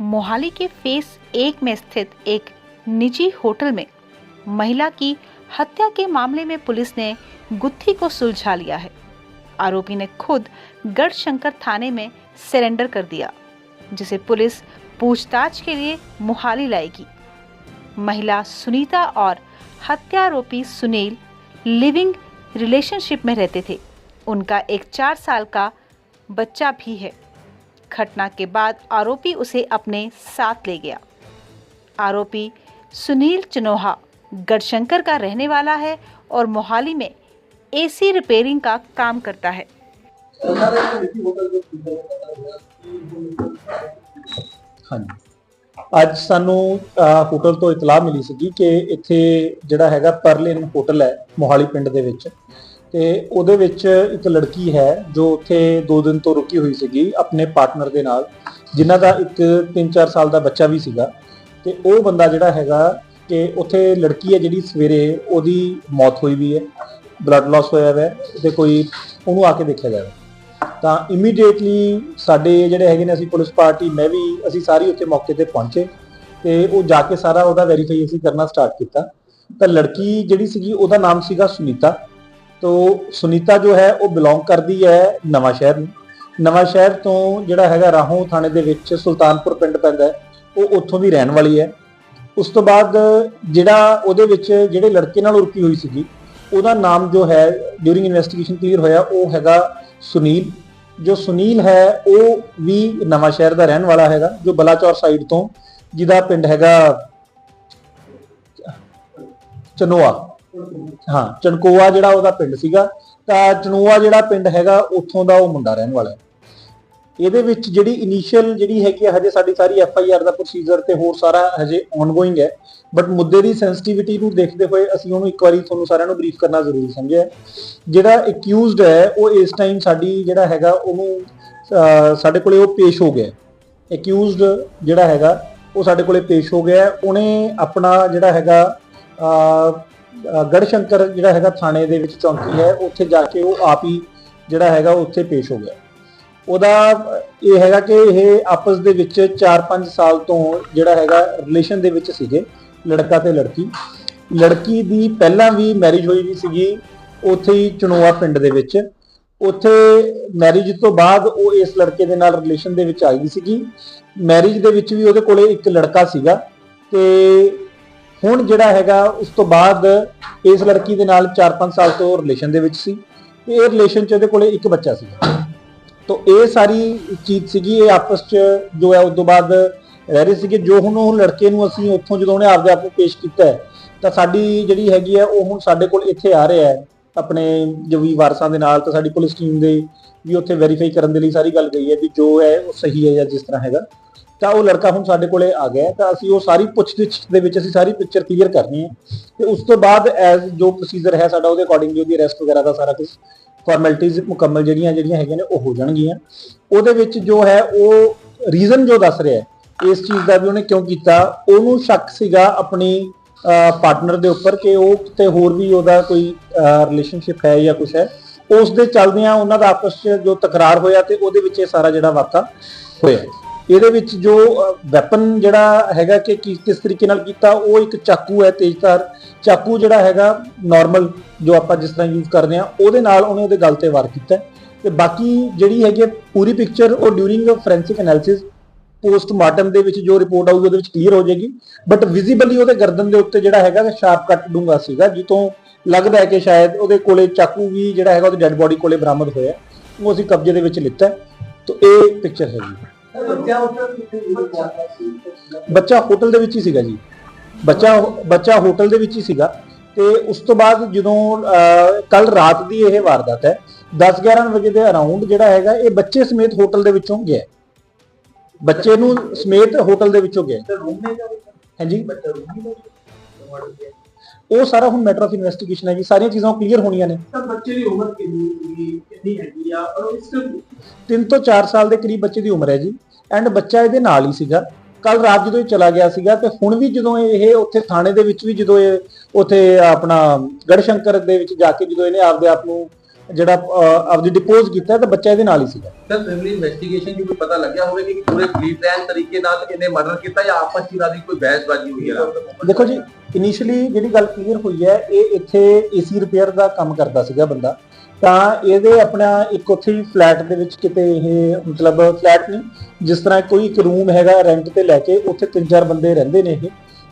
मोहाली के फेस एक में स्थित एक निजी होटल में महिला की हत्या के मामले में पुलिस ने गुत्थी को सुलझा लिया है। आरोपी ने खुद गढ़शंकर थाने में सरेंडर कर दिया, जिसे पुलिस पूछताछ के लिए मोहाली लाएगी। महिला सुनीता और हत्यारोपी सुनील लिविंग रिलेशनशिप में रहते थे। उनका एक चार साल का बच्चा भी है। घटना के बाद आरोपी उसे अपने साथ ले गया आरोपी सुनील चनोहा गढ़शंकर का रहने वाला है और मोहाली में एसी रिपेयरिंग का काम करता है ਹਾਂਜੀ ਅੱਜ ਸਾਨੂੰ ਅਹ, ਹੋਟਲ ਤੋਂ ਇਤਲਾਹ ਮਿਲੀ ਸੀਗੀ ਕਿ ਇੱਥੇ ਜਿਹੜਾ ਹੈਗਾ ਪਰਲਿਨ ਹੋਟਲ ਹੈ ਮੋਹਾਲੀ ਪਿੰਡ ਦੇ ਵਿੱਚ ਤੇ ਉਹਦੇ ਵਿੱਚ ਇੱਕ ਲੜਕੀ ਹੈ ਜੋ ਉੱਥੇ 2 ਦਿਨ ਤੋਂ ਰੁਕੀ ਹੋਈ ਸੀਗੀ ਆਪਣੇ ਪਾਰਟਨਰ ਦੇ ਨਾਲ, ਜਿਨ੍ਹਾਂ ਦਾ ਇੱਕ 3-4 ਸਾਲ ਦਾ ਬੱਚਾ ਵੀ ਸੀਗਾ। ਤੇ ਉਹ ਬੰਦਾ ਜਿਹੜਾ ਹੈਗਾ ਕਿ ਉੱਥੇ ਲੜਕੀ ਹੈ ਜਿਹੜੀ ਸਵੇਰੇ ਉਹਦੀ ਮੌਤ ਹੋਈ ਵੀ ਹੈ ਬਲੱਡ ਲਾਸ ਹੋਇਆ ਹੋਇਆ ਹੈ ਤੇ ਕੋਈ ਉਹਨੂੰ ਆ ਕੇ ਦੇਖਿਆ ਜਾਵੇ। ਤਾਂ ਇਮੀਡੀਏਟਲੀ ਸਾਡੇ ਜਿਹੜੇ ਹੈਗੇ ਨੇ ਅਸੀਂ ਪੁਲਿਸ ਪਾਰਟੀ, ਮੈਂ ਵੀ, ਅਸੀਂ ਸਾਰੀ ਉੱਥੇ ਮੌਕੇ ਤੇ ਪਹੁੰਚੇ ਤੇ ਉਹ ਜਾ ਕੇ ਸਾਰਾ ਉਹਦਾ ਵੈਰੀਫਾਈ ਅਸੀਂ ਕਰਨਾ ਸਟਾਰਟ ਕੀਤਾ। ਤਾਂ ਲੜਕੀ ਜਿਹੜੀ ਸੀਗੀ ਉਹਦਾ ਨਾਮ ਸੀਗਾ ਸੁਨੀਤਾ। ਤੋ ਸੁਨੀਤਾ ਜੋ ਹੈ, ਉਹ ਬਿਲੋਂਗ ਕਰਦੀ ਹੈ ਨਵਾਂ ਸ਼ਹਿਰ ਨੂੰ। ਨਵਾਂ ਸ਼ਹਿਰ ਤੋਂ ਜਿਹੜਾ ਹੈਗਾ ਰਾਹੋਂ ਥਾਣੇ ਦੇ ਵਿੱਚ ਸੁਲਤਾਨਪੁਰ ਪਿੰਡ ਪੈਂਦਾ ਹੈ, ਉਹ ਉੱਥੋਂ ਦੀ ਰਹਿਣ ਵਾਲੀ ਹੈ। ਉਸ ਤੋਂ ਬਾਅਦ ਜਿਹੜਾ ਉਹਦੇ ਵਿੱਚ ਜਿਹੜੇ ਲੜਕੇ ਨਾਲ ਰੁਕੀ ਹੋਈ ਸੀਗੀ, ਉਹਦਾ ਨਾਮ ਜੋ ਹੈ ਡਿਊਰਿੰਗ ਇਨਵੈਸਟੀਗੇਸ਼ਨ ਕਲੀਅਰ ਹੋਇਆ, ਉਹ ਹੈਗਾ ਸੁਨੀਲ। ਜੋ ਸੁਨੀਲ ਹੈ, ਉਹ ਵੀ ਨਵਾਂ ਸ਼ਹਿਰ ਦਾ ਰਹਿਣ ਵਾਲਾ ਹੈਗਾ, ਜੋ ਬਲਾਚੌਰ ਸਾਈਡ ਤੋਂ ਜਿਹਦਾ ਪਿੰਡ ਹੈਗਾ ਚਨੋਆ। ਹਾਂ, ਚਨਕੋਆ ਜਿਹੜਾ ਉਹਦਾ ਪਿੰਡ ਸੀਗਾ, ਤਾਂ ਚਨੋਆ ਜਿਹੜਾ ਪਿੰਡ ਹੈਗਾ, ਉੱਥੋਂ ਦਾ ਉਹ ਮੁੰਡਾ ਰਹਿਣ ਵਾਲਾ ਹੈ। ਇਹਦੇ ਵਿੱਚ ਜਿਹੜੀ ਇਨੀਸ਼ੀਅਲ ਜਿਹੜੀ ਹੈਗੀ ਆ, ਹਜੇ ਸਾਡੀ ਸਾਰੀ ਐਫ ਆਈ ਆਰ ਦਾ ਪ੍ਰੋਸੀਜਰ ਤੇ ਹੋਰ ਸਾਰਾ ਹਜੇ ਆਨਗੋਇੰਗ ਹੈ। ਬਟ ਮੁੱਦੇ ਦੀ ਸੈਂਸਿਟੀਵਿਟੀ ਨੂੰ ਦੇਖਦੇ ਹੋਏ ਅਸੀਂ ਉਹਨੂੰ ਇੱਕ ਵਾਰੀ ਤੁਹਾਨੂੰ ਸਾਰਿਆਂ ਨੂੰ ਬਰੀਫ ਕਰਨਾ ਜ਼ਰੂਰੀ ਸਮਝਿਆ। ਜਿਹੜਾ ਅਕਿਊਜ਼ਡ ਹੈ, ਉਹ ਇਸ ਟਾਈਮ ਸਾਡੀ ਜਿਹੜਾ ਹੈਗਾ, ਉਹਨੂੰ ਸਾਡੇ ਕੋਲੇ ਉਹ ਪੇਸ਼ ਹੋ ਗਿਆ ਅਕਿਊਜ਼ਡ ਜਿਹੜਾ ਹੈਗਾ, ਉਹ ਸਾਡੇ ਕੋਲੇ ਪੇਸ਼ ਹੋ ਗਿਆ ਉਹਨੇ ਆਪਣਾ ਜਿਹੜਾ ਹੈਗਾ ਗੜਸ਼ੰਕਰ ਜਿਹੜਾ ਹੈਗਾ ਥਾਣੇ ਦੇ ਵਿੱਚ ਚੌਂਕੀ ਹੈ, ਉੱਥੇ ਜਾ ਕੇ ਉਹ ਆਪ ਹੀ ਜਿਹੜਾ ਹੈਗਾ ਉੱਥੇ ਪੇਸ਼ ਹੋ ਗਿਆ। ਉਹਦਾ ਇਹ ਹੈਗਾ ਕਿ ਇਹ ਆਪਸ ਦੇ ਵਿੱਚ 4-5 ਸਾਲ ਤੋਂ ਜਿਹੜਾ ਹੈਗਾ ਰਿਲੇਸ਼ਨ ਦੇ ਵਿੱਚ ਸੀਗੇ, ਲੜਕਾ ਤੇ ਲੜਕੀ। ਲੜਕੀ ਦੀ ਪਹਿਲਾਂ ਵੀ ਮੈਰਿਜ ਹੋਈ ਵੀ ਸੀਗੀ, ਉੱਥੇ ਹੀ ਚਨੋਆ ਪਿੰਡ ਦੇ ਵਿੱਚ। ਉੱਥੇ ਮੈਰਿਜ ਤੋਂ ਬਾਅਦ ਉਹ ਇਸ ਲੜਕੇ ਦੇ ਨਾਲ ਰਿਲੇਸ਼ਨ ਦੇ ਵਿੱਚ ਆਈ ਵੀ ਸੀਗੀ। ਮੈਰਿਜ ਦੇ ਵਿੱਚ ਵੀ ਉਹਦੇ ਕੋਲੇ ਇੱਕ ਲੜਕਾ ਸੀਗਾ ਤੇ ਹੁਣ ਜਿਹੜਾ ਹੈਗਾ ਉਸ ਤੋਂ ਬਾਅਦ ਇਸ ਲੜਕੀ ਦੇ ਨਾਲ 4-5 ਸਾਲ ਤੋਂ ਰਿਲੇਸ਼ਨ ਦੇ ਵਿੱਚ ਸੀ ਤੇ ਇਹ ਰਿਲੇਸ਼ਨ 'ਚ ਉਹਦੇ ਕੋਲੇ ਇੱਕ ਬੱਚਾ ਸੀ ਤੋ ਇਹ ਸਾਰੀ ਚੀਜ਼ ਸੀਗੀ ਇਹ ਆਪਸ 'ਚ ਜੋ ਹੈ ਉਸ ਤੋਂ ਬਾਅਦ ਰਹਿ ਰਹੇ ਸੀਗੇ। ਜੋ ਹੁਣ ਉਹ ਲੜਕੇ ਨੂੰ ਅਸੀਂ ਉੱਥੋਂ ਜਦੋਂ ਉਹਨੇ ਆਪਦੇ ਆਪ ਨੂੰ ਪੇਸ਼ ਕੀਤਾ ਹੈ, ਤਾਂ ਸਾਡੀ ਜਿਹੜੀ ਹੈਗੀ ਹੈ ਉਹ ਹੁਣ ਸਾਡੇ ਕੋਲ ਇੱਥੇ ਆ ਰਿਹਾ ਹੈ। ਆਪਣੇ ਜੋ ਵੀ ਵਾਰਸਾਂ ਦੇ ਨਾਲ ਤਾਂ ਸਾਡੀ ਪੁਲਿਸ ਟੀਮ ਦੇ ਵੀ ਉੱਥੇ ਵੈਰੀਫਾਈ ਕਰਨ ਦੇ ਲਈ ਸਾਰੀ ਗੱਲ ਗਈ ਹੈ ਵੀ ਜੋ ਹੈ ਉਹ ਸਹੀ ਹੈ ਜਾਂ ਜਿਸ ਤਰ੍ਹਾਂ ਹੈਗਾ। ਤਾਂ ਉਹ ਲੜਕਾ ਹੁਣ ਸਾਡੇ ਕੋਲੇ ਆ ਗਿਆ ਤਾਂ ਅਸੀਂ ਉਹ ਸਾਰੀ ਪੁੱਛਗਿੱਛ ਦੇ ਵਿੱਚ ਅਸੀਂ ਸਾਰੀ ਪਿਕਚਰ ਕਲੀਅਰ ਕਰਨੀ ਹੈ। ਤੇ ਉਸ ਤੋਂ ਬਾਅਦ ਐਜ਼ ਜੋ ਪ੍ਰੋਸੀਜਰ ਹੈ ਸਾਡਾ, ਉਹਦੇ ਅਕੋਰਡਿੰਗ ਉਹਦੀ ਅਰੈਸਟ ਵਗੈਰਾ ਦਾ ਸਾਰਾ ਕੁਝ ਫਾਰਮੈਲਿਟੀਜ਼ ਮੁਕੰਮਲ ਜਿਹੜੀਆਂ ਜਿਹੜੀਆਂ ਹੈਗੀਆਂ ਨੇ, ਉਹ ਹੋ ਜਾਣਗੀਆਂ। ਉਹਦੇ ਵਿੱਚ ਜੋ ਹੈ, ਉਹ ਰੀਜ਼ਨ ਜੋ ਦੱਸ ਰਿਹਾ ਹੈ, ਇਸ ਚੀਜ਼ ਦਾ ਵੀ ਉਹਨੇ ਕਿਉਂ ਕੀਤਾ, ਉਹਨੂੰ ਸ਼ੱਕ ਸੀਗਾ ਆਪਣੀ ਪਾਰਟਨਰ ਦੇ ਉੱਪਰ ਕਿ ਉਹ ਕਿਤੇ ਹੋਰ ਵੀ ਉਹਦਾ ਕੋਈ ਰਿਲੇਸ਼ਨਸ਼ਿਪ ਹੈ ਜਾਂ ਕੁਝ ਹੈ। ਉਸ ਦੇ ਚੱਲਦਿਆਂ ਉਹਨਾਂ ਦਾ ਆਪਸ 'ਚ ਜੋ ਤਕਰਾਰ ਹੋਇਆ ਤੇ ਉਹਦੇ ਵਿੱਚ ਇਹ ਸਾਰਾ ਜਿਹੜਾ ਵਾਕਾ ਹੋਇਆ। ਇਹਦੇ ਵਿੱਚ ਜੋ ਵੈਪਨ ਜਿਹੜਾ ਹੈਗਾ ਕਿ ਕੀ- ਕਿਸ ਤਰੀਕੇ ਨਾਲ ਕੀਤਾ, ਉਹ ਇੱਕ ਚਾਕੂ ਹੈ ਤੇਜ਼ਧਾਰ ਚਾਕੂ ਜਿਹੜਾ ਹੈਗਾ ਨਾਰਮਲ ਜੋ ਆਪਾਂ ਜਿਸ ਤਰ੍ਹਾਂ ਯੂਜ਼ ਕਰਦੇ ਆ ਉਹਦੇ ਨਾਲ ਉਹਨੇ ਉਹਦੇ ਗਲ ਤੇ ਵਾਰ ਕੀਤਾ ਹੈ। ਤੇ ਬਾਕੀ ਜਿਹੜੀ ਹੈਗੀ ਹੈ ਪੂਰੀ ਪਿਕਚਰ ਉਹ ਡਿਊਰਿੰਗ ਫੋਰੈਂਸਿਕ ਐਨਾਲਿਸਿਸ ਪੋਸਟਮਾਰਟਮ ਦੇ ਵਿੱਚ ਜੋ ਰਿਪੋਰਟ ਆਊਗੀ, ਉਹਦੇ ਵਿੱਚ ਕਲੀਅਰ ਹੋ ਜਾਏਗੀ ਬਟ ਵਿਜ਼ੀਬਲੀ ਉਹਦੇ ਗਰਦਨ ਦੇ ਉੱਤੇ ਜਿਹੜਾ ਹੈਗਾ ਸ਼ਾਰਪ ਕੱਟ ਡੂੰਗਾ ਸੀਗਾ ਜਿੱਤੋਂ ਲੱਗਦਾ ਹੈ ਕਿ ਸ਼ਾਇਦ ਉਹਦੇ ਕੋਲੇ ਚਾਕੂ ਵੀ ਜਿਹੜਾ ਹੈਗਾ, ਉਹਦੀ ਡੈੱਡ ਬੋਡੀ ਕੋਲੇ ਬਰਾਮਦ ਹੋਇਆ ਉਹ ਅਸੀਂ ਕਬਜ਼ੇ ਦੇ ਵਿੱਚ ਲਿੱਤਾ ਹੈ। ਤਾਂ, ਇਹ ਪਿਕਚਰ ਹੈਗੀ ਬੱਚਾ ਹੋਟਲ ਦੇ ਵਿੱਚ ਹੀ ਸੀਗਾ ਜੀ। ਬੱਚਾ ਬੱਚਾ ਹੋਟਲ ਦੇ ਵਿੱਚ ਹੀ ਸੀਗਾ। ਤੇ ਉਸ ਤੋਂ ਬਾਅਦ ਜਦੋਂ ਕੱਲ ਰਾਤ ਦੀ ਇਹ ਵਾਰਦਾਤ ਹੈ 10-11 ਵਜੇ ਦੇ ਅਰਾਊਂਡ ਜਿਹੜਾ ਹੈਗਾ ਇਹ ਬੱਚੇ ਸਮੇਤ ਹੋਟਲ ਦੇ ਵਿੱਚੋਂ ਗਿਆ। ਬੱਚੇ ਨੂੰ ਸਮੇਤ ਹੋਟਲ ਦੇ ਵਿੱਚੋਂ ਗਿਆ। ਹਾਂਜੀ। ਉਹ ਸਾਰਾ ਹੁਣ ਮੈਟਰ ਆਫ ਇਨਵੈਸਟੀਗੇਸ਼ਨ ਹੈ ਜੀ। ਸਾਰੀਆਂ ਚੀਜ਼ਾਂ ਕਲੀਅਰ ਹੋਣੀਆਂ ਨੇ। ਤਾਂ ਬੱਚੇ ਦੀ ਉਮਰ ਕਿੰਨੀ ਕਿੰਨੀ ਹੈਗੀ ਆ? ਔਰ ਇਸ 3 ਤੋਂ 4 ਸਾਲ ਦੇ ਕਰੀਬ ਬੱਚੇ ਦੀ ਉਮਰ ਹੈ ਜੀ। ਐਂਡ ਬੱਚਾ ਇਹਦੇ ਨਾਲ ਹੀ ਸੀਗਾ। ਕੱਲ ਰਾਤ ਜਦੋਂ ਇਹ ਚਲਾ ਗਿਆ ਸੀਗਾ ਤੇ ਹੁਣ ਵੀ ਜਦੋਂ ਇਹ ਉੱਥੇ ਥਾਣੇ ਦੇ ਵਿੱਚ ਵੀ ਜਦੋਂ ਇਹ ਉੱਥੇ ਆਪਣਾ ਗੜਸ਼ੰਕਰ ਦੇ ਵਿੱਚ ਜਾ ਕੇ ਜਦੋਂ ਇਹਨੇ ਆਪਦੇ ਆਪ ਨੂੰ ਜਿਹੜਾ ਆਪਦੀ ਡਿਪੋਜ਼ ਕੀਤਾ ਤਾਂ ਬੱਚਾ ਇਹਦੇ ਨਾਲ ਹੀ ਸੀਗਾ। ਸਰ ਫੈਮਿਲੀ ਇਨਵੈਸਟੀਗੇਸ਼ਨ ਦੀ ਕੋਈ ਪਤਾ ਲੱਗਿਆ ਹੋਵੇ ਕਿ ਪੂਰੇ ਕਲੀਨ ਪਲਾਨ ਤਰੀਕੇ ਨਾਲ ਇਹਨੇ ਮਰਡਰ ਕੀਤਾ ਜਾਂ ਆਪਸ ਚ ਇਹਨਾਂ ਦੀ ਕੋਈ ਬਹਿਸਬਾਜ਼ੀ ਹੋਈ ਹੈ? ਦੇਖੋ ਜੀ ਇਨੀਸ਼ੀਅਲੀ ਜਿਹੜੀ ਗੱਲ ਕਲੀਅਰ ਹੋਈ ਹੈ ਇਹ ਇੱਥੇ ਏਸੀ ਰਿਪੇਅਰ ਦਾ ਕੰਮ ਕਰਦਾ ਸੀਗਾ ਬੰਦਾ। ਤਾਂ ਇਹਦੇ ਆਪਣਾ ਇੱਕ ਉੱਥੇ ਹੀ ਫਲੈਟ ਦੇ ਵਿੱਚ ਕਿਤੇ ਇਹ ਮਤਲਬ ਫਲੈਟ ਨਹੀਂ, ਜਿਸ ਤਰ੍ਹਾਂ ਕੋਈ ਇੱਕ ਰੂਮ ਹੈਗਾ ਰੈਂਟ ਤੇ ਲੈ ਕੇ, ਉੱਥੇ ਤਿੰਨ ਚਾਰ ਬੰਦੇ ਰਹਿੰਦੇ ਨੇ ਇਹ।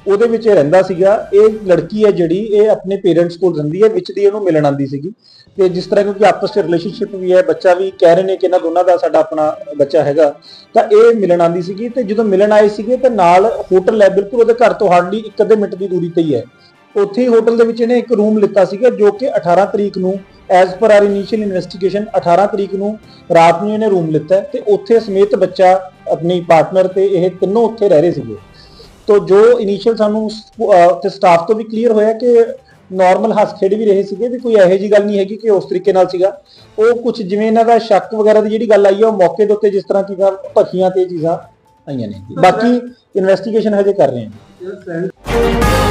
ਉਹਦੇ ਵਿੱਚ ਇਹ ਰਹਿੰਦਾ ਸੀਗਾ, ਇਹ ਲੜਕੀ ਹੈ ਜਿਹੜੀ, ਇਹ ਆਪਣੇ ਪੇਰੈਂਟਸ ਕੋਲ ਰਹਿੰਦੀ ਹੈ, ਵਿੱਚ ਦੀ ਇਹਨੂੰ ਮਿਲਣ ਆਂਦੀ ਸੀਗੀ। ਤੇ ਜਿਸ ਤਰ੍ਹਾਂ ਕਿਉਂਕਿ ਆਪਸ ਵਿੱਚ ਰਿਲੇਸ਼ਨਸ਼ਿਪ ਵੀ ਹੈ, ਬੱਚਾ ਵੀ ਕਹਿ ਰਹੇ ਨੇ ਕਿ ਇਹਨਾਂ ਦੋਨਾਂ ਦਾ ਸਾਡਾ ਆਪਣਾ ਬੱਚਾ ਹੈਗਾ, ਤਾਂ ਇਹ ਮਿਲਣ ਆਂਦੀ ਸੀਗੀ। ਤੇ ਜਦੋਂ ਮਿਲਣ ਆਏ ਸੀਗੇ, ਤੇ ਨਾਲ ਹੋਟਲ ਹੈ, ਬਿਲਕੁਲ ਉਹਦੇ ਘਰ ਤੋਂ ਹਾਰਡਲੀ ਇੱਕ ਅੱਧੇ ਮਿੰਟ ਦੀ ਦੂਰੀ ਤੇ ਹੀ ਹੈ। ਉੱਥੇ ਹੀ ਹੋਟਲ ਦੇ ਵਿੱਚ ਇਹਨੇ ਇੱਕ ਰੂਮ ਲਿੱਤਾ ਸੀਗਾ ਜੋ ਕਿ 18 ਤਰੀਕ ਨੂੰ as per R initial investigation 18 ਤਰੀਕ ਨੂੰ ਰਾਤ ਨੂੰ ਇਹਨੇ ਰੂਮ ਲਿੱਤਾ ਤੇ ਉੱਥੇ ਸਮੇਤ ਬੱਚਾ ਆਪਣੀ ਪਾਰਟਨਰ ਤੇ ਇਹ ਤਿੰਨੋਂ ਉੱਥੇ ਰਹਿ ਰਹੇ ਸੀਗੇ। ਤੋ ਜੋ ਇਨੀਸ਼ੀਅਲ ਸਾਨੂੰ ਤੇ ਸਟਾਫ ਤੋਂ ਵੀ ਕਲੀਅਰ ਹੋਇਆ ਕਿ ਨਾਰਮਲ ਹੱਸ ਖੇਡ ਵੀ ਰਹੇ ਸੀਗੇ ਵੀ ਕੋਈ ਇਹੋ ਜੀ ਗੱਲ ਨਹੀਂ ਹੈਗੀ ਕਿ ਉਸ ਤਰੀਕੇ ਨਾਲ ਸੀਗਾ। ਉਹ ਕੁਝ ਜਿਵੇਂ ਇਹਨਾਂ ਦਾ ਸ਼ੱਕ ਵਗੈਰਾ ਦੀ ਜਿਹੜੀ ਗੱਲ ਆਈ ਹੈ ਉਹ ਮੌਕੇ ਦੇ ਉੱਤੇ ਜਿਸ ਤਰ੍ਹਾਂ ਕੀ ਗੱਲ ਭੱਖੀਆਂ ਤੇ ਚੀਜ਼ਾਂ ਆਈਆਂ ਨੇ। ਬਾਕੀ ਇਨਵੈਸਟੀਗੇਸ਼ਨ ਹਜੇ ਕਰ ਰਹੇ ਹਾਂ।